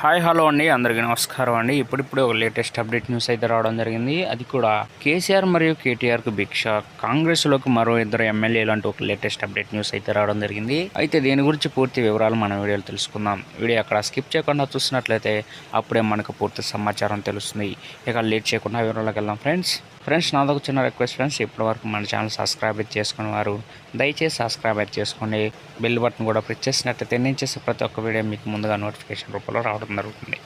Hi hello అండి. అందరికీ నమస్కారం అండి. ఇప్పుడిప్పుడు ఒక లేటెస్ట్ అప్డేట్ న్యూస్ అయితే రావడం జరిగింది. అది కూడా కేసీఆర్ మరియు కేటీఆర్కు భిక్ష. కాంగ్రెస్లోకి మరో ఇద్దరు ఎమ్మెల్యేలు అంటూ ఒక లేటెస్ట్ అప్డేట్ న్యూస్ అయితే రావడం జరిగింది. అయితే దీని గురించి పూర్తి వివరాలు మన వీడియోలో తెలుసుకుందాం. వీడియో అక్కడ స్కిప్ చేయకుండా చూసినట్లయితే అప్పుడే మనకు పూర్తి సమాచారం తెలుస్తుంది. ఇక లేట్ చేయకుండా వివరాలకు వెళ్దాం ఫ్రెండ్స్. ఫ్రెండ్స్ నాదొక చిన్న రిక్వెస్ట్ ఫ్రెండ్స్. ఇప్పటివరకు మన ఛానల్ సబ్స్క్రైబ్ అయితే వారు దయచేసి సబ్స్క్రైబ్ చేసుకోండి బెల్ బటన్ కూడా ప్రెస్ చేసినట్లయితే నేను చేసే ప్రతి ఒక్క వీడియో మీకు ముందుగా నోటిఫికేషన్ రూపంలో రావడం జరుగుతుంది.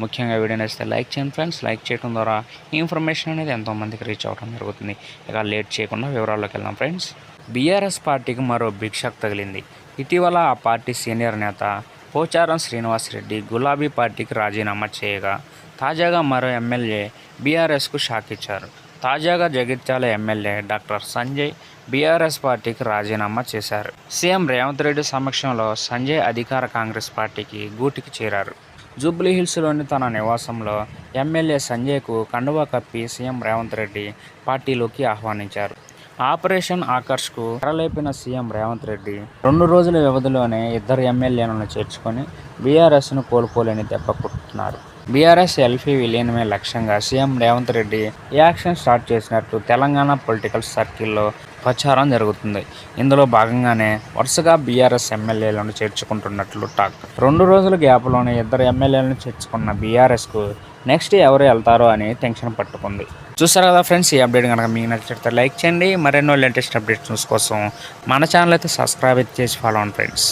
ముఖ్యంగా వీడియో నచ్చితే లైక్ చేయండి ఫ్రెండ్స్. లైక్ చేయడం ద్వారా ఇన్ఫర్మేషన్ అనేది ఎంతోమందికి రీచ్ అవ్వడం జరుగుతుంది. ఇక లేట్ చేయకుండా వివరాల్లోకి వెళ్దాం ఫ్రెండ్స్. బీఆర్ఎస్ పార్టీకి మరో బిగ్ షాక్ తగిలింది. ఇటీవల ఆ పార్టీ సీనియర్ నేత పోచారం శ్రీనివాసరెడ్డి గులాబీ పార్టీకి రాజీనామా చేయగా తాజాగా మరో ఎమ్మెల్యే బీఆర్ఎస్కు షాక్ ఇచ్చారు. తాజాగా Jagtial MLA doctor Sanjay BRS పార్టీకి రాజీనామా చేశారు. సీఎం రేవంత్ రెడ్డి సమక్షంలో సంజయ్ అధికార కాంగ్రెస్ పార్టీకి గూటికి చేరారు. జూబ్లీహిల్స్లోని తన నివాసంలో ఎమ్మెల్యే సంజయ్కు కండువా కప్పి సీఎం రేవంత్ రెడ్డి పార్టీలోకి ఆహ్వానించారు. ఆపరేషన్ ఆకర్ష్కు తెరలేపిన సీఎం రేవంత్ రెడ్డి రెండు రోజుల వ్యవధిలోనే ఇద్దరు ఎమ్మెల్యేలను చేర్చుకొని బీఆర్ఎస్ను కోల్పోలేని దెబ్బ కొట్టుతున్నారు బీఆర్ఎస్ ఎల్ఫీ విలీనమే లక్ష్యంగా CM Revanth Reddy action start చేసినట్టు తెలంగాణ పొలిటికల్ సర్కిల్లో ప్రచారం జరుగుతుంది. ఇందులో భాగంగానే వరుసగా బీఆర్ఎస్ ఎమ్మెల్యేలను చేర్చుకుంటున్నట్లు టాక్. రెండు రోజుల గ్యాప్లోనే ఇద్దరు ఎమ్మెల్యేలను చేర్చుకున్న బీఆర్ఎస్కు నెక్స్ట్ ఎవరు వెళ్తారో అని టెన్షన్ పట్టుకుంది. చూసారు కదా ఫ్రెండ్స్ ఈ అప్డేట్ కనుక మీకు నచ్చితే లైక్ చేయండి. మరెన్నో లేటెస్ట్ అప్డేట్స్ కోసం మన ఛానల్ అయితే సబ్స్క్రైబ్ అయితే చేసి ఫాలో అవ్వండి ఫ్రెండ్స్